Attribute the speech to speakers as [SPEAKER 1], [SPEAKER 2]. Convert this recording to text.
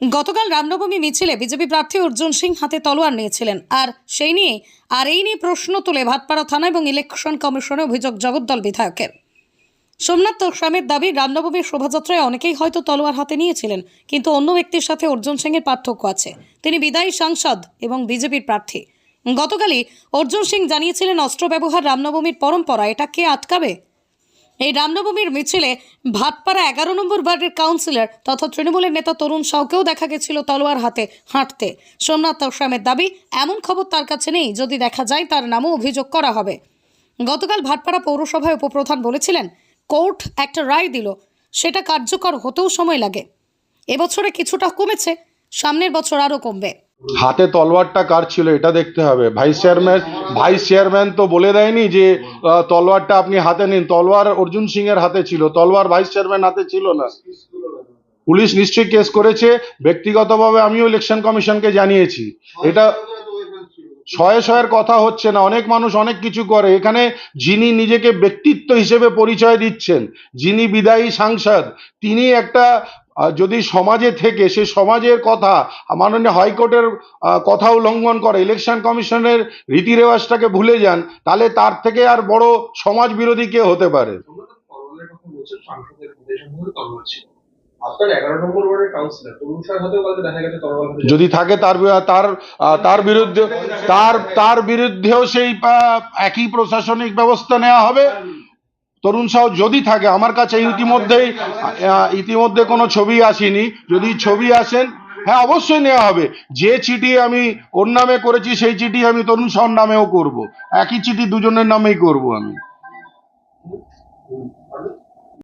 [SPEAKER 1] গতকাল রামনবমী মিছিলে বিজেপি প্রার্থী অর্জুন সিং হাতে তলোয়ার নিয়েছিলেন। আর সেই নিয়ে, আর এই নিয়ে প্রশ্ন তুলে ভাটপাড়া থানা এবং ইলেকশন কমিশনে অভিযোগ জগদ্দল বিধায়কের। সোমনাথ স্বামীর দাবি, রামনবমীর শোভাযাত্রায় অনেকেই হয়তো তলোয়ার হাতে নিয়েছিলেন, কিন্তু অন্য ব্যক্তির সাথে অর্জুন সিংয়ের পার্থক্য আছে। তিনি বিদায়ী সাংসদ এবং বিজেপির প্রার্থী। গতকালই অর্জুন সিং জানিয়েছিলেন, অস্ত্র ব্যবহার রামনবমীর পরম্পরা, এটা কে আটকাবে? এই রামনবমীর মিছিলে ভাটপাড়া এগারো নম্বর ওয়ার্ডের কাউন্সিলর তথা তৃণমূলের নেতা তরুণ সাউকেও দেখা গেছিল তলোয়ার হাতে হাঁটতে। সোমনাথ তৌসামের দাবি, এমন খবর তার কাছে নেই, যদি দেখা যায় তার নামও অভিযোগ করা হবে। গতকাল ভাটপাড়া পৌরসভায় উপপ্রধান বলেছিলেন, কোর্ট একটা রায় দিল, সেটা কার্যকর হতেও সময় লাগে। এবছরে কিছুটা কমেছে, সামনের বছর আরও কমবে।
[SPEAKER 2] হাতে তলোয়ারটা কার ছিল এটা দেখতে হবে। ভাইস চেয়ারম্যান ভাইস চেয়ারম্যান তো বলে দেয়নি যে তলোয়ারটা আপনি হাতে নিন। তলোয়ার অর্জুন সিং এর হাতে ছিল। তলোয়ার ভাইস চেয়ারম্যান হাতে ছিল না। পুলিশ নিশ্চয়ই কেস করেছে। ব্যক্তিগতভাবে আমিও ইলেকশন কমিশনকে জানিয়েছি। এটা শয়ে শয়ের কথা হচ্ছে না, অনেক মানুষ অনেক কিছু করে। এখানে যিনি নিজেকে ব্যক্তিত্ব হিসেবে পরিচয় দিচ্ছেন, যিনি বিদায়ী সাংসদ, তিনি একটা যদি সমাজে থেকে সে সমাজের কথা, মাননীয় হাইকোর্টের কথা উল্লঙ্ঘন করে, ইলেকশন কমিশনের রীতি রেওয়াজটাকে ভুলে যান, তাহলে তার থেকে আর বড় সমাজ বিরোধী কে হতে পারে? যদি থাকে তার তার বিরুদ্ধে, তার তার বিরুদ্ধেও সেই একই প্রশাসনিক ব্যবস্থা নেওয়া হবে। তরুণ সাহ যদি থাকে, আমার কাছে ইতিমধ্যেই ইতিমধ্যে কোনো ছবি আসেনি। যদি ছবি আসেন হ্যাঁ অবশ্যই নেওয়া হবে। যে চিঠি আমি ওর নামে করেছি, সেই চিঠি আমি তরুণ সাহর নামেও করব। একই চিঠি দুজনের নামেই করব আমি।